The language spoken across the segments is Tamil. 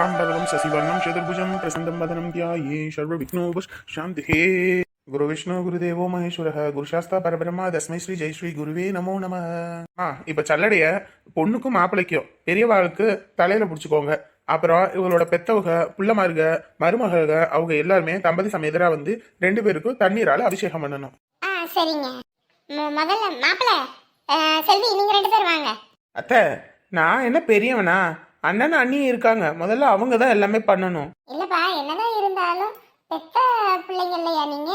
கமலாம்பரதம் சசிவர்ணம் சதுர்புஜம் பிரசந்தம் வதனம் தியாயே சர்வ விக்னோபஸ் சாந்திஹே குரு விஷ்ணு குருதேவோ மகேஸ்வர குருசாஸ்தா பரபிரமா தஸ்மை ஸ்ரீ ஜெய் ஸ்ரீ குருவே நமோ நம ஆ இப்ப சல்லடைய பொண்ணுக்கும் மாப்பிள்ளைக்கும் பெரியவாளுக்கு தலையில பிடிச்சிக்கோங்க. அப்புறம் இவங்களோட பெத்தவங்க பிள்ளைமாருக மருமகளுக அவங்க எல்லாருமே தம்பதி சமேதரா வந்து ரெண்டு பேருக்கும் தண்ணீரால அபிஷேகம் பண்ணணும். ஆ சரிங்க. முதல்ல மாப்பிள்ள செல்வி நீங்க ரெண்டு பேர் வாங்க. அத்தை நான் என்ன பெரியவனா? அண்ணன் அண்ணியும் இருக்காங்க. முதல்ல அவங்க தான் எல்லாமே பண்ணணும். இல்லப்பா என்னதான் இருந்தாலும் பெத்த பிள்ளைங்க இல்லையா நீங்க?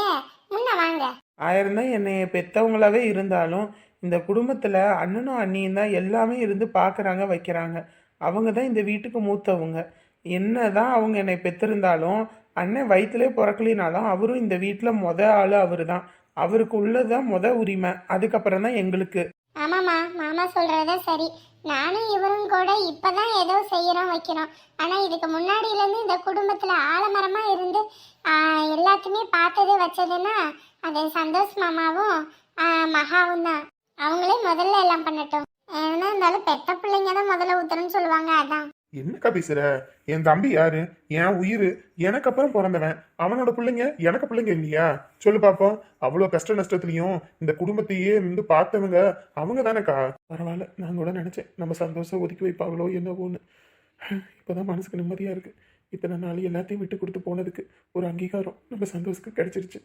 முன்ன வாங்க. ஆயிரம் தான் என்னை பெத்தவங்களாவே இருந்தாலும் இந்த குடும்பத்தில் அண்ணனும் அண்ணியும் தான் எல்லாமே இருந்து பார்க்குறாங்க வைக்கிறாங்க. அவங்க தான் இந்த வீட்டுக்கு மூத்தவங்க. என்ன தான் அவங்க என்னை பெற்றிருந்தாலும் அண்ணன் வயிற்றுலே பிறக்கலினாலும் அவரும் இந்த வீட்டில் மொத ஆள் அவர் தான் அவருக்கு உள்ளதான் மொத உரிமை. அதுக்கப்புறம் தான் எங்களுக்கு. ஆமாம்மா மாமா சொல்றத சரி. நானும் இவரும் கூட இப்பதான் ஏதோ செய்யறோம் வைக்கிறோம் ஆனா இதுக்கு முன்னாடியில இருந்து இந்த குடும்பத்துல ஆலமரமா இருந்து எல்லாத்தையுமே பார்த்தது வச்சதுன்னா அது சந்தோஷ் மாமாவும் மகாவும் தான். அவங்களே முதல்ல எல்லாம் பண்ணட்டும். என்ன இருந்தாலும் பெத்த பிள்ளைங்க தான் முதல்ல ஊத்துறேன்னு சொல்லுவாங்க அதான். என்னக்கா பேசுற? என் தம்பி யாரு? என் உயிர்? எனக்கு அப்புறம் பிறந்தவன். அவனோட பிள்ளைங்க எனக்கு பிள்ளைங்க இல்லையா? சொல்லு பாப்போம். அவ்வளோ கஷ்ட நஷ்டத்துலயும் இந்த குடும்பத்தையே இருந்து பார்த்தவங்க அவங்க தானேக்கா? பரவாயில்ல நான் கூட நினைச்சேன். நம்ம சந்தோஷம் ஒதுக்கி வைப்பாங்களோ என்னவோன்னு. இப்போதான் மனசுக்கு நிம்மதியா இருக்கு. இத்தனை நாள் எல்லாத்தையும் விட்டு கொடுத்து போனதுக்கு ஒரு அங்கீகாரம் நம்ம சந்தோஷத்துக்கு கிடைச்சிருச்சு.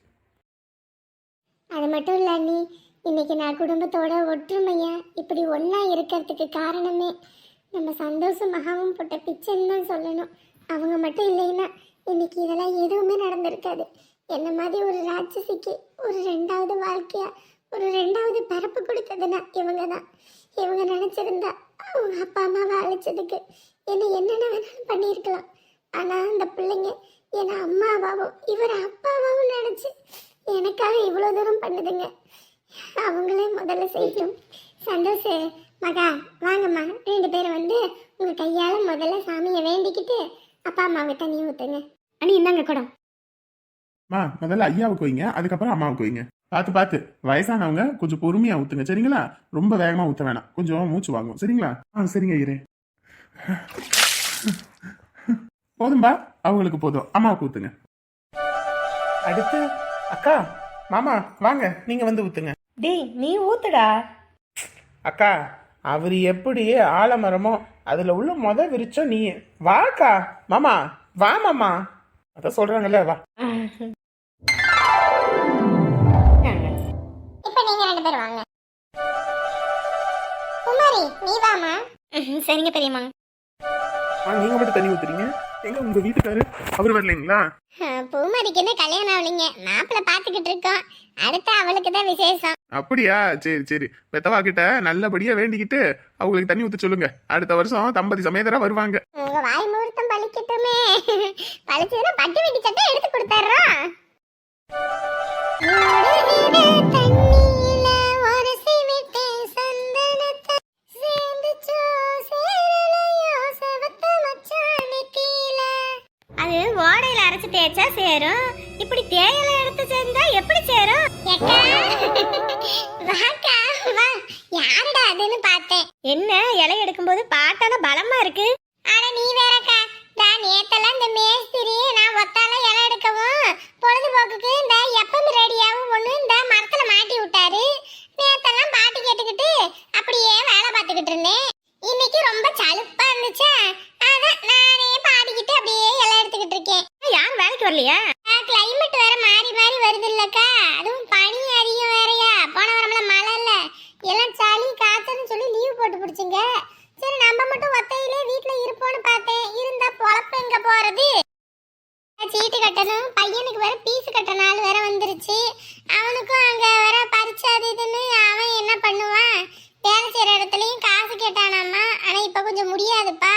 அது மட்டும் இல்ல நீ இன்னைக்கு நான் குடும்பத்தோட ஒற்றுமையா இப்படி ஒண்ணா இருக்கிறதுக்கு காரணமே நம்ம சந்தோஷம் மகாவும் போட்ட பிச்சைன்னு தான் சொல்லணும். அவங்க மட்டும் இல்லைன்னா இன்னைக்கு இதெல்லாம் எதுவுமே நடந்திருக்காது. என்ன மாதிரி ஒரு ராட்சசிக்கு ஒரு ரெண்டாவது வாழ்க்கையா ஒரு ரெண்டாவது பிறப்பு கொடுத்ததுன்னா இவங்க தான். இவங்க நினச்சிருந்தா அவங்க அப்பா அம்மாவை அழைச்சதுக்கு என்ன என்னென்ன வேணாலும் பண்ணியிருக்கலாம். ஆனால் அந்த பிள்ளைங்க என்னை அம்மாவாகவும் இவர் அப்பாவாகவும் நினச்சி எனக்காக இவ்வளோ தூரம் பண்ணுதுங்க. அவங்களே முதல்ல செய்யும். சந்தோஷம் மகா வாங்கம்மா. ரெண்டு பேரும் வந்து உங்கள் கையால் முதல்ல சாமியை வேண்டிக்கிட்டு அப்பா அம்மாவுக்கு தண்ணி ஊற்றுங்க அண்ணி இந்தாங்க குடம். மா முதல்ல ஐயாவுக்கு வைங்க அதுக்கப்புறம் அம்மாவுக்கு வைங்க. பார்த்து பார்த்து. வயசானவங்க கொஞ்சம் பொறுமையா ஊத்துங்க சரிங்களா? ரொம்ப வேகமா ஊத்த வேணாம். கொஞ்சம் மூச்சு வாங்கும் சரிங்களா? ஆ சரிங்க ஐயரே போதும்பா? அவங்களுக்கு போதும். அம்மாவுக்கு ஊத்துங்க. அடுத்து அக்கா மாமா வாங்க. நீங்க வந்து ஊத்துங்க. டேய் நீ ஊத்துடா. அக்கா அவர் எப்படி ஆலமரமோ அதுல உள்ள முத விரிச்சோம் நீ. வாக்கா மாமா வா மாமா. அதான் சொல்றாங்கல்ல வா. இப்போ நீங்கள் ரெண்டு பேரும் வாங்க. குமாரி நீ வாமா சரிங்க பெரியம்மா. ஆ, நீங்க மட்டும் தண்ணி ஊத்துறீங்க. எங்க உங்க வீட்டுக்காரு அவர் வரலைங்களா? பூமாரிக்கு என்ன கல்யாணம் ஆகலைங்க. மாப்பிள்ளை பார்த்துக்கிட்டு இருக்கோம். அடுத்து அவளுக்கு தான் விசேஷம். அப்படியா? சரி சரி. பெத்தவா கிட்ட நல்லபடியா வேண்டிக்கிட்டு அவங்களுக்கு தண்ணி ஊத்த சொல்லுங்க. அடுத்த வருஷம் தம்பதி சமேதரா வருவாங்க. உங்க வாய் முகூர்த்தம் பழிக்கட்டுமே. பழிச்சதுன்னா பட்டு வெட்டி சட்டை எடுத்து கொடுத்துட்றோம் அது ஓடையில அரைச்சு தேய்ச்சா சேரும். இப்படி தேயில எடுத்து செஞ்சா எப்படி சேரும்? வாக்கா வா. யாருடா அதுன்னு பார்த்தேன். என்ன இலை எடுக்கும்போது பார்த்தால பலமா இருக்கு? ஆனா நீ வேறக்கா. நான் நேத்தெல்லாம் இந்த மேஸ்திரி நான் ஒத்தால இலை எடுக்கவும் பொழுதுபோக்குக்கு இந்த எப்பம் ரெடியாவும் ஒண்ணு இந்த மரத்துல மாட்டி விட்டாரு நேத்தெல்லாம் பாட்டு கேட்டுக்கிட்டு அப்படியே வேலை பார்த்துக்கிட்டு இருந்தேன் இன்னைக்கு ரொம்ப சலுப்பா இருந்துச்சா அதான் நானே பாடிக்கிட்டு அப்படியே இலை எடுத்துக்கிட்டு இருக்கேன் யாரும் வேலைக்கு வரலையா கிளைமேட் வேற மாறி மாறி வருது இல்லக்கா அதுவும் பனி அதிகம் வேறயா போன வாரம்ல மழை இல்ல எல்லாம் சளி காத்துன்னு சொல்லி லீவ் போட்டு பிடிச்சிங்க சரி நம்ம மட்டும் ஒத்தையிலே வீட்ல இருப்போம்னு பார்த்தேன் இருந்தா பொழப்பு எங்க போறது சீட்டு கட்டணும் பையனுக்கு வேற பீஸ் கட்ட நாள் வேற வந்துருச்சு அவனுக்கும் அங்க வேற பரிச்சு அது இதுன்னு அவன் என்ன பண்ணுவான் வேலை செய்யற இடத்துலயும் காசு கேட்டானாமா ஆனா இப்ப கொஞ்சம் முடியாதுப்பா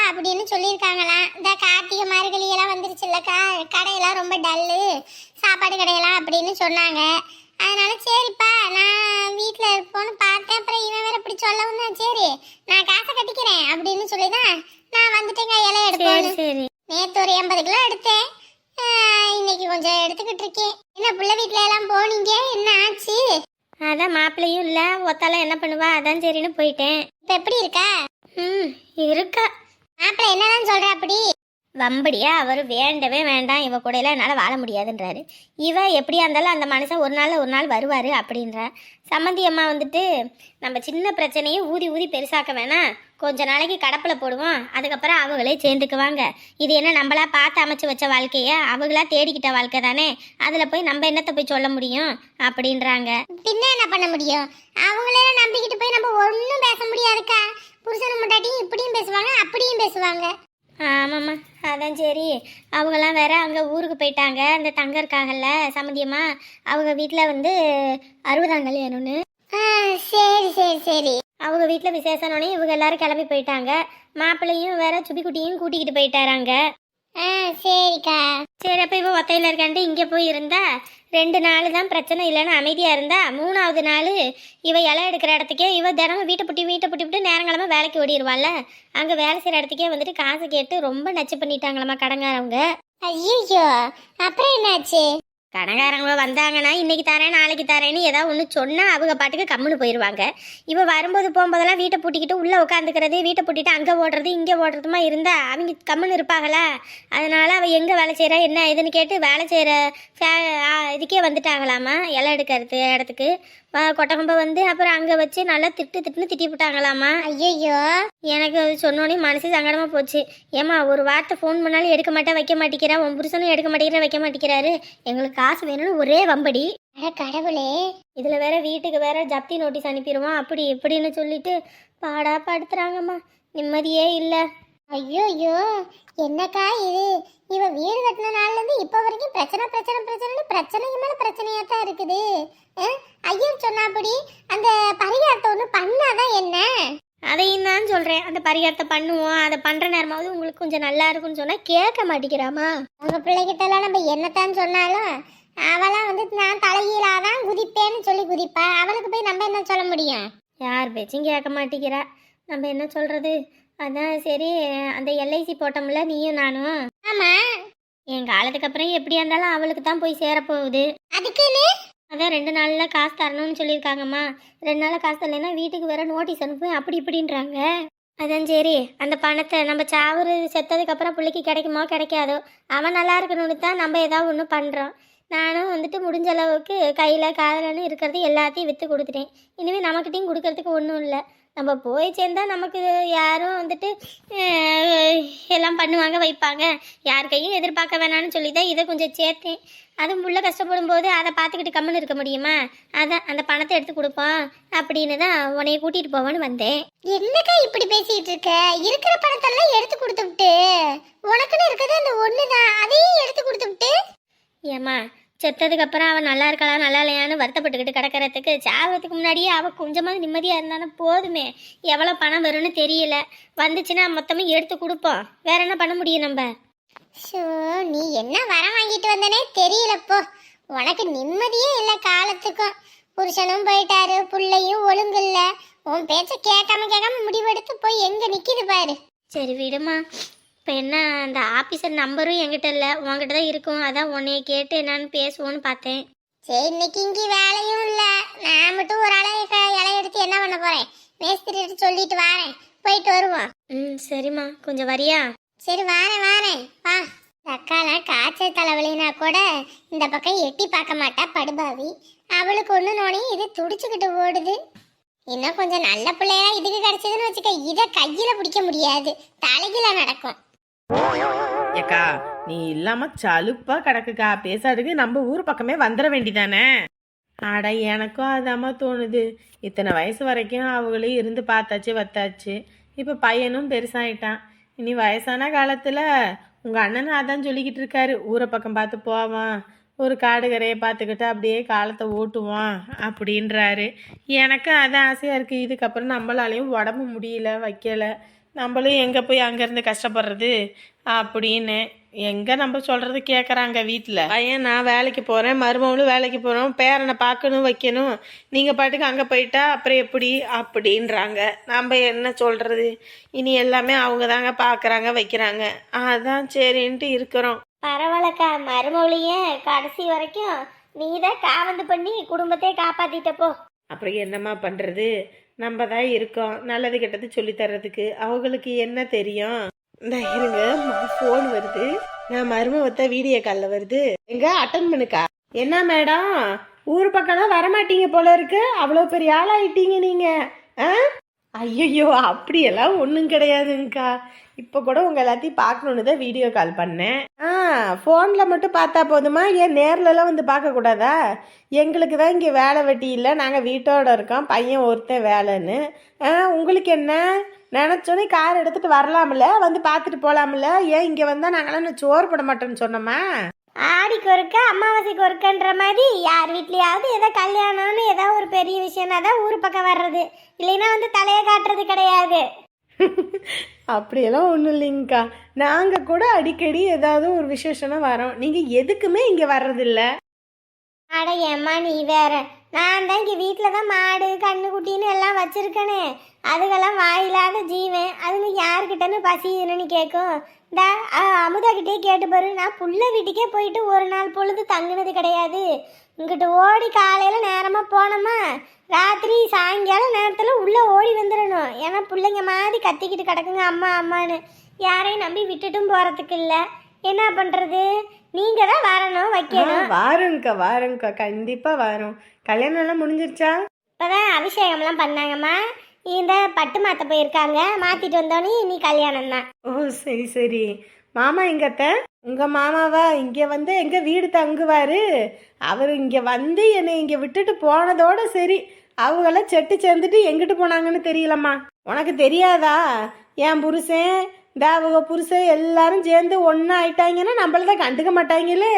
அப்படின்னு சொல்லியிருக்காங்களாம் இந்த கார்த்திகை மார்கழி எல்லாம் வந்துருச்சுல்லக்கா. கடையெல்லாம் ரொம்ப டல்லு. சாப்பாடு கடையெல்லாம் அப்படின்னு சொன்னாங்க. அதனால சரிப்பா நான் வீட்டில் இருப்போன்னு பார்த்தேன். அப்புறம் இவன் வேற இப்படி சொல்லவும் தான் சரி. நான் காசை கட்டிக்கிறேன் அப்படின்னு சொல்லி தான் நான் வந்துட்டேங்க இலை எடுப்பேன் நேற்று ஒரு எண்பது கிலோ எடுத்தேன். இன்னைக்கு கொஞ்சம் எடுத்துக்கிட்டு இருக்கேன். என்ன பிள்ளை வீட்டில எல்லாம் போனீங்க? என்ன ஆச்சு? அதான் மாப்பிள்ளையும் இல்ல ஒத்தால என்ன பண்ணுவா? அதான் சரின்னு போயிட்டேன். இப்போ எப்படி இருக்கா? ம் இருக்கா. அப்புறம் என்னதான் சொல்ற அப்படி? வம்படியா? அவர் வேண்டவே வேண்டாம். இவ கூடையில என்னால் வாழ முடியாதுன்றாரு. இவ எப்படியா இருந்தாலும் அந்த மனுஷன் ஒரு நாள் ஒரு நாள் வருவார் அப்படின்றா. சம்மந்தி அம்மா வந்துட்டு நம்ம சின்ன பிரச்சனையை ஊதி ஊதி பெருசாக்க வேணாம். கொஞ்ச நாளைக்கு கடப்பில் போடுவோம். அதுக்கப்புறம் அவங்களே சேர்ந்துக்குவாங்க. இது என்ன நம்மளா பார்த்து அமைச்சு வச்ச வாழ்க்கையை? அவங்களா தேடிக்கிட்ட வாழ்க்கை தானே? அதில் போய் நம்ம என்னத்தை போய் சொல்ல முடியும்? அப்படின்றாங்க. பின்ன என்ன பண்ண முடியும்? அவங்களே நம்பிக்கிட்டு போய் நம்ம ஒன்றும் பேச முடியாதுக்கா. புருஷனை முட்டாட்டியும் இப்படியும் பேசுவாங்க அப்படியும் பேசுவாங்க. ஆமாம்மா அதான் சரி. அவங்கெல்லாம் வேற அங்கே ஊருக்கு போயிட்டாங்க. அந்த தங்க இருக்காங்கல்ல சம்மந்தியம்மா அவங்க வீட்டில் வந்து அறுபதாம் கல்யாணம்னு. சரி சரி சரி. அவங்க வீட்டில் விசேஷனோடனே இவங்க எல்லாரும் கிளம்பி போயிட்டாங்க. மாப்பிள்ளையும் வேற சுபிக்குட்டியும் கூட்டிக்கிட்டு போயிட்டாராங்க ஆ சரிக்கா. சரி அப்போ இவ ஒத்தையில் இருக்கான்ட்டு இங்கே போய் இருந்தா ரெண்டு நாள் தான் பிரச்சனை இல்லைன்னு அமைதியாக இருந்தா மூணாவது நாள் இவ இலை எடுக்கிற இடத்துக்கே இவ தினமும் வீட்டை புட்டி வீட்டை புட்டி விட்டு நேரங்கிழமை வேலைக்கு ஓடிடுவாள்ல. அங்கே வேலை செய்கிற இடத்துக்கே வந்துட்டு காசு கேட்டு ரொம்ப நச்சு பண்ணிட்டாங்களாம்மா கடங்காரவங்க. ஐயோ அப்புறம் என்னாச்சு? கடங்காரங்க வந்தாங்கன்னா இன்னைக்கு தரேன் நாளைக்கு தரேன்னு ஏதாவது ஒன்று சொன்னால் அவங்க பாட்டுக்கு கம்முன்னு போயிடுவாங்க இப்போ வரும்போது போகும்போதெல்லாம் வீட்டை பூட்டிக்கிட்டு உள்ளே உட்காந்துக்கிறது வீட்டை பூட்டிட்டு அங்கே ஓடுறது இங்கே ஓடுறதுமா இருந்தால் அவங்க கம்முன்னு இருப்பாங்களா? அதனால் அவள் எங்கே வேலை செய்கிறா என்ன ஏதுன்னு கேட்டு வேலை செய்கிற ஃபே இதுக்கே வந்துட்டாங்களாமா இலை எடுக்கிறது இடத்துக்கு. வ- கொட்டகம்ப வந்து அப்புறம் அங்கே வச்சு நல்லா திட்டு திட்டுன்னு திட்டி விட்டாங்களாமா. ஐயையோ எனக்கு அது சொன்னோன்னே மனசு சங்கடமாக போச்சு. ஏம்மா ஒரு வார்த்தை ஃபோன் பண்ணாலும் எடுக்க மாட்டேன் வைக்க மாட்டேங்கிறா உன் புருஷனும் எடுக்க மாட்டேங்கிறா வைக்க மாட்டேங்கிறாரு எங்களுக்கு காசு வேணும்னு ஒரே வம்படி. அட கடவுளே இதில் வேற வீட்டுக்கு வேற ஜப்தி நோட்டீஸ் அனுப்பிடுவான் அப்படி இப்படின்னு சொல்லிட்டு பாடா படுத்துறாங்கம்மா. நிம்மதியே இல்லை. ஐயோ ஐயோ என்னக்கா இது? இவ வீடு கட்டின நாள்லேருந்து இப்போ வரைக்கும் பிரச்சனை பிரச்சனை பிரச்சனைன்னு பிரச்சனைக்கு மேலே பிரச்சனையாக தான் இருக்குது. அஹ், ஐயர் சொன்னாப்படி அந்த பரிகாரத்தை ஒன்று பண்ணாதான் என்ன? அதையும் தான் சொல்கிறேன் அந்த பரிகாரத்தை பண்ணுவோம். அதை பண்ணுற நேரமாவது உங்களுக்கு கொஞ்சம் நல்லா இருக்கும்னு சொன்னால் கேட்க மாட்டேங்கிறாமா அவங்க பிள்ளைகிட்ட எல்லாம் நம்ம என்னத்தான் சொன்னாலும் அவளாம் வந்து நான் தலைகீழாதான் குதிப்பேன்னு சொல்லி குதிப்பா. அவளுக்கு போய் நம்ம என்ன சொல்ல முடியும்? யார் பேச்சும் கேட்க மாட்டேங்கிறா. நம்ம என்ன சொல்கிறது அதான் சரி அந்த எல்ஐசி போட்டோம்ல நீயும் நானும். ஆமா. என் காலத்துக்கு அப்புறம் எப்படியா இருந்தாலும் அவளுக்கு தான் போய் சேரப்போகுது. அதுக்குன்னு? அதான் ரெண்டு நாளில் காசு தரணும்னு சொல்லியிருக்காங்கம்மா. ரெண்டு நாளில் காசு தரலைன்னா வீட்டுக்கு வேற நோட்டீஸ் அனுப்பு அப்படி இப்படின்றாங்க. அதான் சரி அந்த பணத்தை நம்ம சாவரு செத்ததுக்கப்புறம் பிள்ளைக்கு கிடைக்குமோ கிடைக்காதோ அவன் நல்லா இருக்கணும்னு தான் நம்ம ஏதாவது ஒன்று பண்ணுறோம் நானும் வந்துட்டு முடிஞ்ச அளவுக்கு கையில் காதலன்னு இருக்கிறது எல்லாத்தையும் விற்று கொடுத்துட்டேன். இனிமேல் நம்மக்கிட்டையும் கொடுக்கறதுக்கு ஒன்றும் இல்லை. நம்ம போய் சேர்ந்தா நமக்கு யாரும் வந்துட்டு எல்லாம் பண்ணுவாங்க வைப்பாங்க. யார் கையும் எதிர்பார்க்க வேணாம்னு சொல்லி தான் இதை கொஞ்சம் சேர்த்தேன். அதுவும் உள்ள கஷ்டப்படும் போது அதை பார்த்துக்கிட்டு கம்முன்னு இருக்க முடியுமா? அதான் அந்த பணத்தை எடுத்து கொடுப்போம் அப்படின்னு தான் உன்னைய கூட்டிகிட்டு போவேன்னு வந்தேன். என்னக்கா இப்படி பேசிட்டு இருக்க? இருக்கிற பணத்தெல்லாம் எடுத்து கொடுத்து விட்டு உனக்குன்னு இருக்கிறது அந்த ஒண்ணுதான். அதையும் எடுத்து கொடுத்து விட்டு. ஏம்மா செத்ததுக்கு அப்புறம் அவன் நல்லா இருக்கலாம் நல்லா இல்லையான்னு வருத்தப்பட்டுக்கிட்டு கிடக்கிறதுக்கு சாகிறதுக்கு முன்னாடியே அவள் கொஞ்சமாவது நிம்மதியாக இருந்தாலும் போதுமே. எவ்வளோ பணம் வரும்னு தெரியல. வந்துச்சுன்னா மொத்தமாக எடுத்து கொடுப்போம். வேற என்ன பண்ண முடியும் நம்ம? ஷோ நீ என்ன வர வாங்கிட்டு வந்தனே தெரியலப்போ உனக்கு நிம்மதியே இல்லை காலத்துக்கும். புருஷனும் போயிட்டாரு புள்ளையும் ஒழுங்கு இல்ல. உன் பேச்ச கேட்காம கேட்காம முடிவெடுத்து போய் எங்க நிக்குது பாரு. சரி விடுமா. இப்போ என்ன அந்த ஆஃபீஸர் நம்பரும் என்கிட்ட இல்லை. உன்கிட்ட தான் இருக்கும். அதான் உன்னைய கேட்டு என்னன்னு பேசுவோன்னு பார்த்தேன். சரி இன்னைக்கு இங்கே வேலையும் இல்ல. நான் மட்டும் ஒரு அலை இலை எடுத்து என்ன பண்ண போறேன்? மேஸ்திரி எடுத்து சொல்லிட்டு வாரேன். போயிட்டு வருவோம். ம் சரிம்மா. கொஞ்சம் வரியா? சரி வாரேன் வாரேன். வா. அக்காலாம் காய்ச்சல் தலைவலினா கூட இந்த பக்கம் எட்டி பார்க்க மாட்டா படுபாவி. அவளுக்கு ஒன்று நோனி இது துடிச்சுக்கிட்டு ஓடுது. இன்னும் கொஞ்சம் நல்ல பிள்ளையா இதுக்கு கிடைச்சதுன்னு வச்சுக்க இதை கையில பிடிக்க முடியாது. தலைகீழ நடக்கும். ஏக்கா நீ இல்லாம சலுப்பா கிடக்குக்கா. பேசாதுக்கு நம்ம ஊர் பக்கமே வந்துட வேண்டிதானே? ஆடா எனக்கும் அதாம்மா தோணுது. இத்தனை வயசு வரைக்கும் அவங்களே இருந்து பார்த்தாச்சு வத்தாச்சு. இப்போ பையனும் பெருசாயிட்டான். இனி வயசான காலத்தில் உங்கள் அண்ணன் அதான் சொல்லிக்கிட்டு இருக்காரு. ஊரை பக்கம் பார்த்து போவான். ஒரு காடு கரையை பார்த்துக்கிட்டு அப்படியே காலத்தை ஓட்டுவான் அப்படின்றாரு. எனக்கும் அதான் ஆசையாக இருக்குது இதுக்கப்புறம் நம்மளாலையும் உடம்பு முடியல வைக்கலை. நம்மளும் எங்கே போய் அங்கேருந்து கஷ்டப்படுறது அப்படின்னு எங்கே நம்ம சொல்கிறது கேட்குறாங்க வீட்டில் பையன் நான் வேலைக்கு போகிறேன் மருமகளும் வேலைக்கு போகிறோம் பேரனை பார்க்கணும் வைக்கணும். நீங்கள் பாட்டுக்கு அங்கே போயிட்டா அப்புறம் எப்படி அப்படின்றாங்க. நம்ம என்ன சொல்கிறது இனி எல்லாமே அவங்க தாங்க பார்க்குறாங்க வைக்கிறாங்க. அதான் சரின்ட்டு இருக்கிறோம். பரவாயில்லக்கா மருமொழியே கடைசி வரைக்கும் நீ தான் காவந்து பண்ணி குடும்பத்தையே காப்பாத்திட்டப்போ அப்புறம் என்னம்மா பண்ணுறது நம்ம தான் இருக்கோம். நல்லது கெட்டது சொல்லி தர்றதுக்கு அவங்களுக்கு என்ன தெரியும்? இருங்க ஃபோன் வருது. நான் மருமவத்த வீடியோ காலில் வருது. எங்க அட்டன் பண்ணுக்கா? என்ன மேடம்? ஊர் பக்கம்லாம் வரமாட்டீங்க போல இருக்கு. அவ்வளோ பெரிய ஆளாயிட்டீங்க நீங்க. ஆ? ஐயோ அப்படியெல்லாம் ஒன்றும் கிடையாதுங்கக்கா இப்போ கூட உங்கள் எல்லாத்தையும் பார்க்கணுன்னு தான் வீடியோ கால் பண்ணேன். ஆ ஃபோனில் மட்டும் பார்த்தா போதுமா? ஏன் நேர்லலாம் வந்து பார்க்கக்கூடாதா எங்களுக்கு தான் இங்கே வேலை வெட்டி இல்லை. நாங்கள் வீட்டோட இருக்கோம். பையன் ஒருத்தன் வேலைன்னு. ஆ உங்களுக்கு என்ன? நினச்சோன்னே கார் எடுத்துகிட்டு வரலாம்ல? வந்து பார்த்துட்டு போகலாம்ல ஏன் இங்கே வந்தால் நாங்களாம் சோறு போட மாட்டோன்னு சொன்னோமா? ஆடிக்கு ஒருக்க அமாவாசைக்கு ஒருக்கன்ற மாதிரி யார் வீட்லயாவது ஏதோ கல்யாணம்னு ஏதோ ஒரு பெரிய விஷயம்னா தான் ஊர் பக்கம் வர்றது. இல்லைன்னா வந்து தலையை காட்டுறது கிடையாது. அப்படியெல்லாம் ஒன்றும் இல்லைங்கக்கா. நாங்கள் கூட அடிக்கடி ஏதாவது ஒரு விசேஷம்னா வரோம். நீங்கள் எதுக்குமே இங்கே வர்றதில்ல. அட ஏம்மா நீ வேற நான் தான் இங்கே வீட்டில் தான் மாடு கண்ணுக்குட்டின்னு எல்லாம் வச்சுருக்கேனே. அதுக்கெல்லாம் வாயில்லாத ஜீவன். அதுங்க யாருக்கிட்டன்னு பசின்னு கேட்கும் இந்த அமுதா கிட்டே கேட்டு பாரு. நான் புள்ள வீட்டுக்கே போயிட்டு ஒரு நாள் பொழுது தங்குனது கிடையாது. உங்ககிட்ட ஓடி காலையில் நேரமாக போனோமா? ராத்திரி சாயங்காலம் நேரத்தில் உள்ளே ஓடி வந்துடணும் ஏன்னா பிள்ளைங்க மாதிரி கத்திக்கிட்டு கிடக்குங்க அம்மா அம்மான்னு. யாரையும் நம்பி விட்டுட்டும் போகிறதுக்கு இல்லை. என்ன பண்ணுறது நீங்கள் தான் வரணும் வைக்கணும். வாரோங்க்கா வாரோங்க்கா கண்டிப்பாக வரோம். கல்யாணம் எல்லாம் முடிஞ்சிருச்சா? இப்போதான் அபிஷேகம்லாம் பண்ணாங்கம்மா. இந்த பட்டு மாற்ற போயிருக்காங்க. மாற்றிட்டு வந்தோடனே நீ கல்யாணம் தான். ஓ சரி சரி. மாமா எங்கத்த? உங்கள் மாமாவா? இங்கே வந்து எங்கள் வீடு தங்குவார்? அவர் இங்கே வந்து என்னை இங்கே விட்டுட்டு போனதோட சரி. அவங்களாம் செட்டு சேர்ந்துட்டு எங்கிட்டு போனாங்கன்னு தெரியலம்மா. உனக்கு தெரியாதா? என் புருஷன் இந்த அவங்க புருஷன் எல்லாரும் சேர்ந்து ஒன்றா ஆயிட்டாங்கன்னா நம்மள தான் கண்டுக்க மாட்டாங்களே.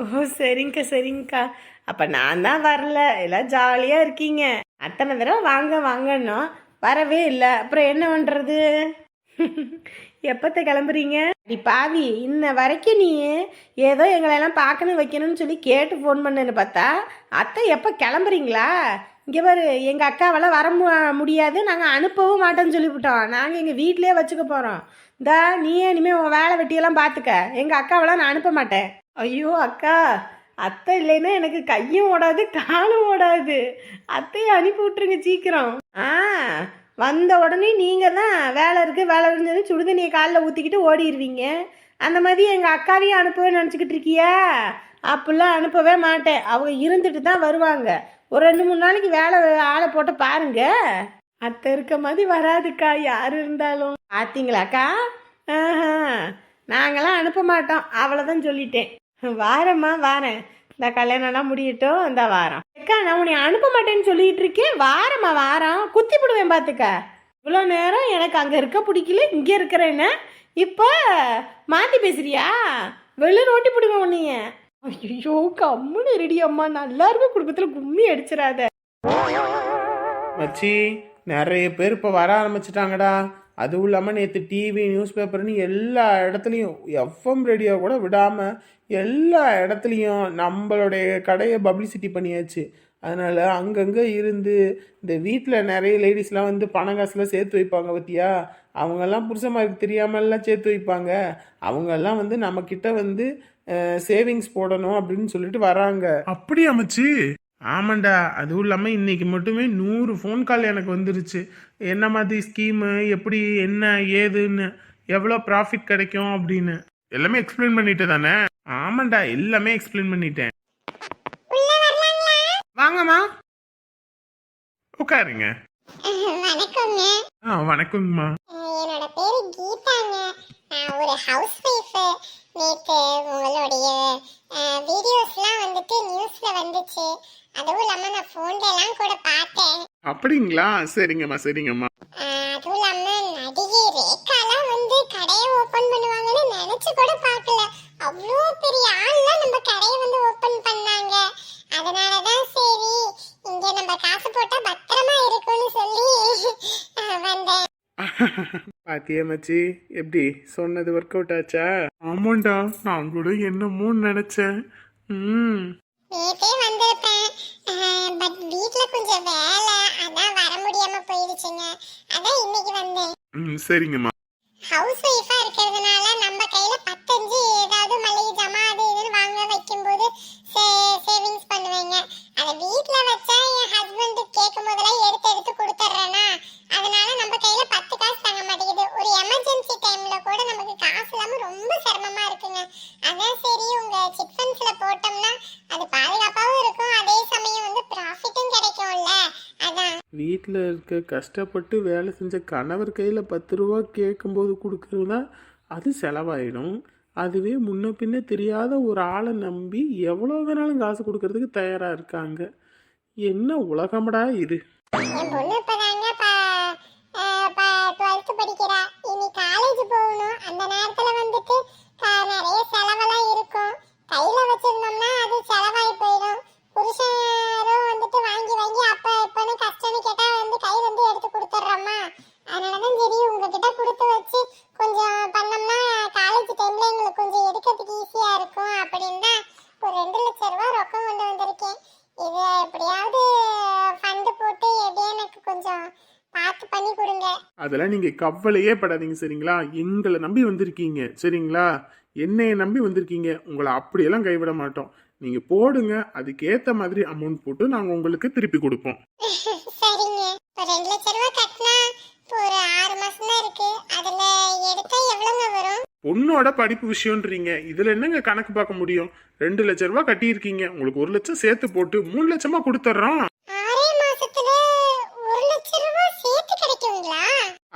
ஓ சரிங்கக்கா சரிங்கக்கா. அப்போ நான் தான் வரல. எல்லாம் ஜாலியாக இருக்கீங்க. அத்தனை தடவை வாங்க வாங்கன்னோம் வரவே இல்லை. அப்புறம் என்ன பண்ணுறது எப்பத்த கிளம்புறீங்க? அடி பாவி இன்ன வரைக்கும் நீ ஏதோ எங்களை எல்லாம் பார்க்கணும் வைக்கணும்னு சொல்லி கேட்டு ஃபோன் பண்ணேன்னு பார்த்தா அத்தை எப்போ கிளம்புறீங்களா? இங்கே பாரு எங்கள் அக்காவெல்லாம் வர மு- முடியாது. நாங்கள் அனுப்பவும் மாட்டோம்னு சொல்லிவிட்டோம். நாங்கள் எங்கள் வீட்டிலே வச்சுக்க போகிறோம் இந்தா நீயே இனிமேல் உன் வேலை வெட்டியெல்லாம் பார்த்துக்க எங்கள் அக்காவெல்லாம் நான் அனுப்ப மாட்டேன். ஐயோ அக்கா அத்தை இல்லைன்னா எனக்கு கையும் ஓடாது காலும் ஓடாது. அத்தையை அனுப்பி விட்டுருங்க சீக்கிரம். ஆ வந்த உடனே நீங்கள் தான் வேலை இருக்குது வேலை இருக்குன்னு சுடுதண்ணியை காலில் ஊற்றிக்கிட்டு ஓடிடுவீங்க அந்த மாதிரி எங்கள் அக்காவையும் அனுப்பவே நினச்சிக்கிட்டு இருக்கியா? அப்படிலாம் அனுப்பவே மாட்டேன். அவங்க இருந்துட்டு தான் வருவாங்க. ஒரு ரெண்டு மூணு நாளைக்கு வேலை ஆளை போட்டு பாருங்க. அத்தை இருக்க மாதிரி வராதுக்கா யார் இருந்தாலும். பார்த்தீங்களாக்கா ஆஹா. நாங்களாம் அனுப்ப மாட்டோம். அவ்வளோதான் சொல்லிட்டேன். வாரம்மா வாரேன். இந்த கல்யாணம்லாம் முடியட்டும் இந்த வாரம். அக்கா நான் உன்னை அனுப்ப மாட்டேன்னு சொல்லிட்டு இருக்கேன். வாரம்மா வாரம். குத்தி போடுவேன் பார்த்துக்க இவ்வளோ நேரம் எனக்கு அங்கே இருக்க பிடிக்கல இங்கே இருக்கிறேன்னு. இப்போ மாற்றி பேசுறியா? வெளில ரோட்டி பிடுங்க உன்னைய. ஐயோ கம்முன்னு ரெடி அம்மா. நல்லா இருக்கும் குடும்பத்தில் கும்மி அடிச்சிடாத. மச்சி நிறைய பேர் இப்போ வர ஆரம்பிச்சிட்டாங்கடா. அதுவும் இல்லாமல் நேற்று டிவி நியூஸ் பேப்பர்னு எல்லா இடத்துலையும் எஃப்எம் ரேடியோ கூட விடாமல் எல்லா இடத்துலையும் நம்மளுடைய கடையை பப்ளிசிட்டி பண்ணியாச்சு. அதனால் அங்கங்கே இருந்து இந்த வீட்டில் நிறைய லேடிஸ்லாம் வந்து பணம் காசுலாம் சேர்த்து வைப்பாங்க பத்தியா? அவங்கெல்லாம் புருஷமாருக்கு தெரியாமல்லாம் சேர்த்து வைப்பாங்க. அவங்கெல்லாம் வந்து நம்மக்கிட்ட வந்து சேவிங்ஸ் போடணும் அப்படின்னு சொல்லிட்டு வராங்க. அப்படி அமைச்சு ஆமாண்டா அதுவும் இல்லாமல் இன்னைக்கு மட்டுமே நூறு ஃபோன் கால் எனக்கு வந்துருச்சு. என்ன மாதிரி ஸ்கீமு எப்படி என்ன ஏதுன்னு எவ்வளோ ப்ராஃபிட் கிடைக்கும் அப்படின்னு. எல்லாமே எக்ஸ்பிளைன் பண்ணிட்டு தானே? ஆமாண்டா எல்லாமே எக்ஸ்பிளைன் பண்ணிட்டேன். வாங்கம்மா. உட்காருங்க. வணக்கங்க ஆ வணக்கங்கம்மா என்னோட பேரு கீதாங்க. நான் ஒரு ஹவுஸ் ஒய்ஃபு நேற்று உங்களுடைய வீடியோஸ்லாம் வந்துட்டு நியூஸில் வந்துச்சு. அதுவும் இல்லாமல் நான் ஃபோன்லலாம் கூட பார்த்தேன். அப்படிங்களா? சரிங்கம்மா சரிங்கம்மா. அதுவும் இல்லாமல் நடிகை ரேகாலாம் வந்து கடையை ஓப்பன் பண்ணுவாங்கன்னு நினச்சி கூட பார்க்கல. அவ்வளோ பெரிய ஆள்லாம் நம்ம கடையை வந்து ஓப்பன் பண்ணாங்க. அதனால தான் சரி இங்கே நம்ம காசு போட்டால் பத்திரமா இருக்கும்னு சொல்லி வந்தேன். பாத்தியா மச்சி எப்படி? சொன்னது ஒர்க் அவுட் ஆச்சா? ஆமாண்டா நான் கூட என்னமோ நினைச்சேன். ம். நேத்தே வந்திருப்பேன். பட் வீட்ல கொஞ்சம் வேலை. அதான் வர முடியாம போயிடுச்சுங்க. அதான் இன்னைக்கு வந்தேன். ம் சரிங்கம்மா. ஹவுஸ் ஒய்ஃபா இருக்கிறதுனால நம்ம கையில பத்தஞ்சு ஏதாவது மளிகை ஜாமா அது இதுன்னு வாங்க வைக்கும்போது சேவிங்ஸ் பண்ணுவேங்க. அதை வீட்ல வச்சா என் ஹஸ்பண்ட் கேட்கும் போதெல்லாம் எடுத்து எடுத்து கொடுத்துட்றேனா? அதனால நம்ம கையில பத்து காசு ஒரு எமர்ஜென்சி டைம்ல கூட ஆமாங்க அதான் சரி உங்க சிட் ஃபண்ட்ஸ்ல போட்டோம்னா அது பாதுகாப்பாவும் இருக்கும். அதே சமயம் வந்து ப்ராஃபிட்டும் கிடைக்கும்ல. அதான். வீட்டில் இருக்க கஷ்டப்பட்டு வேலை செஞ்ச கணவர் கையில் பத்து ரூபா கேட்கும்போது கொடுக்குறதுனா அது செலவாயிடும். அதுவே முன்ன பின்ன தெரியாத ஒரு ஆளை நம்பி எவ்வளோ வேணாலும் காசு கொடுக்கறதுக்கு தயாராக இருக்காங்க. என்ன உலகமடா இது. என் பொண்ணு இப்பதாங்க டுவெல்த் படிக்கிறா. இனி காலேஜ் போகணும். அந்த நேரத்துல வந்துட்டு நிறைய செலவெல்லாம் இருக்கும். கையில வச்சிருந்தோம்னா அது செலவாகி போயிடும். புருஷரும் வந்துட்டு வாங்கி வாங்கி அப்ப இப்பன்னு கஷ்டம்னு கேட்டா வந்து கை வந்து எடுத்து கொடுத்துட்றோமா? அதனாலதான் சரி உங்ககிட்ட கொடுத்து வச்சு கொஞ்சம் பண்ணோம்னா காலேஜ் டைம்ல எங்களுக்கு கொஞ்சம் எடுக்கிறதுக்கு ஈஸியா இருக்கும் அப்படின்னு தான் ஒரு ரெண்டு லட்சம் ரூபாய் ரொக்கம் கொண்டு வந்திருக்கேன் இது எப்படியாவது ஃபண்டு போட்டு எப்படியும் எனக்கு கொஞ்சம் பார்த்து பண்ணி கொடுங்க அதெல்லாம் நீங்கள் கவலையே படாதீங்க சரிங்களா? எங்களை நம்பி வந்திருக்கீங்க சரிங்களா? என்னைய நம்பி வந்திருக்கீங்க. உங்களை அப்படியெல்லாம் கைவிட மாட்டோம். நீங்கள் போடுங்க அதுக்கேற்ற மாதிரி அமௌண்ட் போட்டு நாங்கள் உங்களுக்கு திருப்பி கொடுப்போம். சரிங்க. இப்போ ரெண்டு லட்ச ரூபா கட்டினா இப்போ ஒரு ஆறு மாசம் தான் இருக்கு. அதுல எடுத்தா வரும்? பொண்ணோட படிப்பு விஷயம்ன்றீங்க. இதுல என்னங்க கணக்கு பார்க்க முடியும்? ரெண்டு லட்ச ரூபாய் கட்டியிருக்கீங்க. உங்களுக்கு ஒரு லட்சம் சேர்த்து போட்டு மூணு லட்சமா கொடுத்துட்றோம் ஆறே மாசத்துல ஒரு லட்ச ரூபா சேர்த்து கிடைக்குங்களா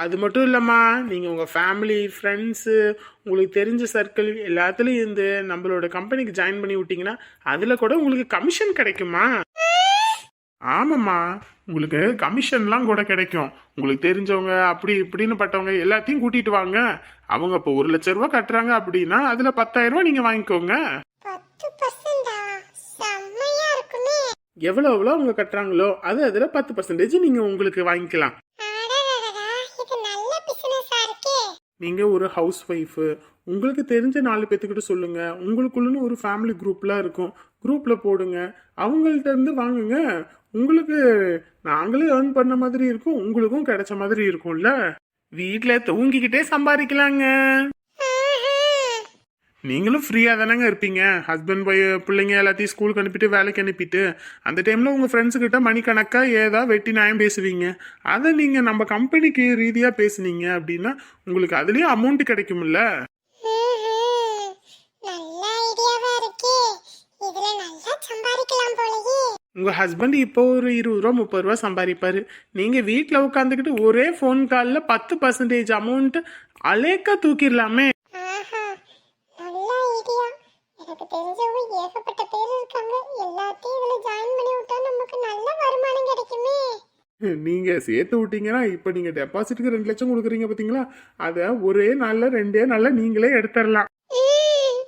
அது மட்டும் இல்லம்மா நீங்க உங்க ஃபேமிலி ஃப்ரெண்ட்ஸு உங்களுக்கு தெரிஞ்ச சர்க்கிள் எல்லாத்துலயும் இருந்து நம்மளோட கம்பெனிக்கு ஜாயின் பண்ணி விட்டீங்கன்னா அதுல கூட உங்களுக்கு கமிஷன் கிடைக்குமா? ஆமாம்மா உங்களுக்கு கமிஷன்லாம் கூட கிடைக்கும். உங்களுக்கு தெரிஞ்சவங்க அப்படி இப்படின்னு பட்டவங்க எல்லாத்தையும் கூட்டிட்டு வாங்க. அவங்க இப்போ ஒரு லட்ச ரூபா கட்டுறாங்க அப்படின்னா அதுல பத்தாயிரம் ரூபாய் நீங்க வாங்கிக்கோங்க. எவ்வளோ எவ்வளோ அவங்க கட்டுறாங்களோ அது அதில் பத்து பர்சன்டேஜ் நீங்கள் உங்களுக்கு வாங்கிக்கலாம் அடடடடா, இது நல்ல பிசினஸா இருக்கே நீங்கள் ஒரு ஹவுஸ் ஒய்ஃபு உங்களுக்கு தெரிஞ்ச நாலு பேர்த்துக்கிட்ட சொல்லுங்கள் உங்களுக்குள்ளன்னு ஒரு ஃபேமிலி குரூப்லாம் இருக்கும். குரூப்பில் போடுங்க. அவங்கள்ட்ட இருந்து வாங்குங்க. உங்களுக்கு நாங்களே ஏர்ன் பண்ண மாதிரி இருக்கும். உங்களுக்கும் கிடைச்ச மாதிரி இருக்கும்ல. வீட்டில் தூங்கிக்கிட்டே சம்பாதிக்கலாங்க. நீங்களும் ஃப்ரீயாக தானேங்க இருப்பீங்க? ஹஸ்பண்ட் பை பிள்ளைங்க எல்லாத்தையும் ஸ்கூலுக்கு அனுப்பிட்டு வேலைக்கு அனுப்பிட்டு அந்த டைமில் உங்கள் ஃப்ரெண்ட்ஸுக்கிட்ட மணிக்கணக்காக ஏதா வெட்டி நியாயம் பேசுவீங்க. அதை நீங்கள் நம்ம கம்பெனிக்கு ரீதியாக பேசுனீங்க அப்படின்னா உங்களுக்கு அதுலேயும் அமௌண்ட் கிடைக்கும்ல? உங்கள் ஹஸ்பண்ட் இப்போ ஒரு இருபது ரூபா முப்பது ரூபா சம்பாதிப்பாரு. நீங்கள் வீட்டில் உட்காந்துக்கிட்டு ஒரே ஃபோன் காலில் பத்து பர்சன்டேஜ் அமௌண்ட் அலேக்கா தூக்கிடலாமே ஆஹா நல்ல ஐடியா எனக்கு தெரிஞ்சவங்க ஏகப்பட்ட பேர் இருக்காங்க எல்லாத்தையும் இதுல ஜாயின் பண்ணி விட்டா நமக்கு நல்ல வருமானம் கிடைக்குமே நீங்கள் சேர்த்து விட்டீங்கன்னா இப்போ நீங்கள் டெபாசிட்டுக்கு ரெண்டு லட்சம் கொடுக்குறீங்க பார்த்தீங்களா அதை ஒரே நாளில் ரெண்டே நாளில் நீங்களே எடுத்துடலாம். ம்,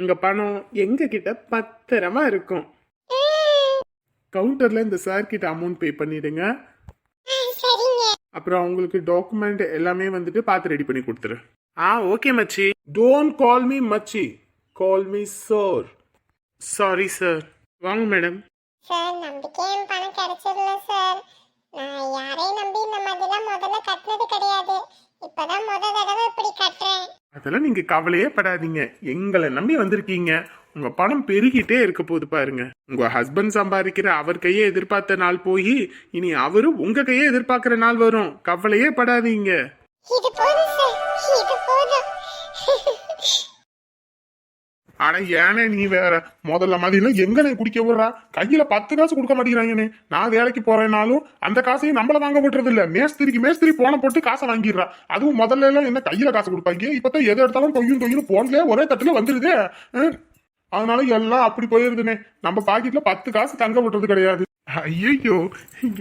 உங்கள் பணம் எங்கள் கிட்ட பத்திரமா இருக்கும். கவுண்டர்ல கவுண்டரில் இந்த சார் கிட்ட அமௌண்ட் பே பண்ணிடுங்க. அப்புறம் அவங்களுக்கு டாக்குமெண்ட் எல்லாமே வந்துட்டு பார்த்து ரெடி பண்ணி கொடுத்துரு. ஆ ஓகே மச்சி. டோன்ட் கால் மீ மச்சி. Call me sir sorry sir வாங்க மேடம் சார் நம்பிக்கையும் பணம் கிடைச்சிடல சார். நான் யாரையும் நம்பி இந்த மாதிரிலாம் முதல்ல கட்டினது கிடையாது. இப்பதான் முத தடவை இப்படி கட்டுறேன். அதெல்லாம் நீங்க கவலையே படாதீங்க. எங்களை நம்பி வந்திருக்கீங்க. உங்க பணம் பெருகிட்டே இருக்க போது பாருங்க. உங்க ஹஸ்பண்ட் சம்பாதிக்கிற அவர் கையே எதிர்பார்த்த நாள் போய் இனி அவரு உங்க கையே எதிர்பார்க்கிற நாள் வரும். கவலையே படாதீங்க. இது போதும் சார். இது போதும். ஆனா ஏனே நீ வேற? முதல்ல மாதிரிலாம் எங்கனே குடிக்க விடுறா? கையில பத்து காசு கொடுக்க மாட்டேங்கிறாங்கண்ணே நான் வேலைக்கு போறேனாலும் அந்த காசையும் நம்மள வாங்க விட்டுறது இல்ல மேஸ்திரிக்கு மேஸ்திரி போன போட்டு காசை வாங்கிடுறா. அதுவும் முதல்ல எல்லாம் என்ன கையில காசு கொடுப்பாங்க இப்பதான் எதை எடுத்தாலும் தொய்யும் தொய்யும் போன்ல ஒரே தட்டுல வந்துருதே. அதனால எல்லாம் அப்படி போயிருதுனே. நம்ம பாக்கெட்ல பத்து காசு தங்க விட்டுறது கிடையாது. ஐயோ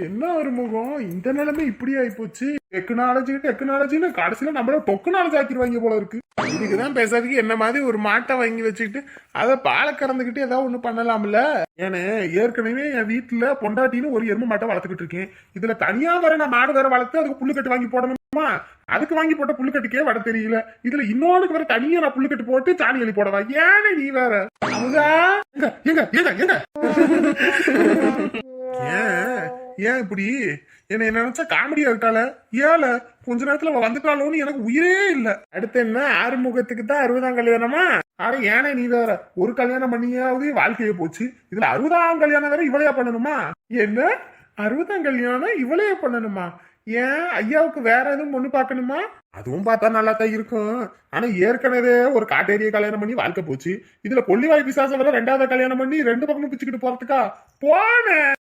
என்ன ஒரு முகம் இந்த நிலைமை இப்படி ஆயிப்போச்சு. டெக்னாலஜி டெக்னாலஜின்னு கடைசியில நம்மள டொக்குனாலஜி ஆக்கிடுவாங்க போல இருக்கு. இதுக்குதான் பேசுறதுக்கு என்ன மாதிரி ஒரு மாட்டை வாங்கி வச்சுக்கிட்டு அதை பாலை கறந்துக்கிட்டு ஏதாவது ஒண்ணு பண்ணலாம்ல? ஏன்னு ஏற்கனவே என் வீட்டுல பொண்டாட்டின்னு ஒரு எருமை மாட்டை வளர்த்துக்கிட்டு இருக்கேன். இதுல தனியா வர நான் மாடு வேற வளர்த்து அதுக்கு புல்லுக்கட்டு வாங்கி போடணுமா? அதுக்கு வாங்கி போட்ட புல்லுக்கட்டுக்கே வட தெரியல. இதுல இன்னொருக்கு வேற தனியா நான் புல்லுக்கட்டு போட்டு சாணி எழுதி போடவா? ஏன்னு நீ வேற. அமுதா எங்க எங்க எங்க எங்க? ஏன் இப்படி? என்னை நினைச்சா காமெடியா இருக்காள ஏல கொஞ்ச நேரத்துல அவ வந்துட்டாளோன்னு எனக்கு உயிரே இல்ல. அடுத்து என்ன? ஆறுமுகத்துக்கு தான் அறுபதாம் கல்யாணமா? ஆனா ஏனே நீ வேற. ஒரு கல்யாணம் பண்ணியாவது வாழ்க்கையே போச்சு. இதுல அறுபதாம் கல்யாணம் வேற இவளையா பண்ணணுமா? என்ன? அறுபதாம் கல்யாணம் இவளையே பண்ணணுமா? ஏன் ஐயாவுக்கு வேற எதுவும் பொண்ணு பார்க்கணுமா? அதுவும் பார்த்தா நல்லா தான் இருக்கும். ஆனா ஏற்கனவே ஒரு காட்டேரிய கல்யாணம் பண்ணி வாழ்க்கை போச்சு. இதுல கொல்லிவாய் பிசாசம் வர ரெண்டாவது கல்யாணம் பண்ணி ரெண்டு பக்கமும் பிச்சுக்கிட்டு போறதுக்கா? போன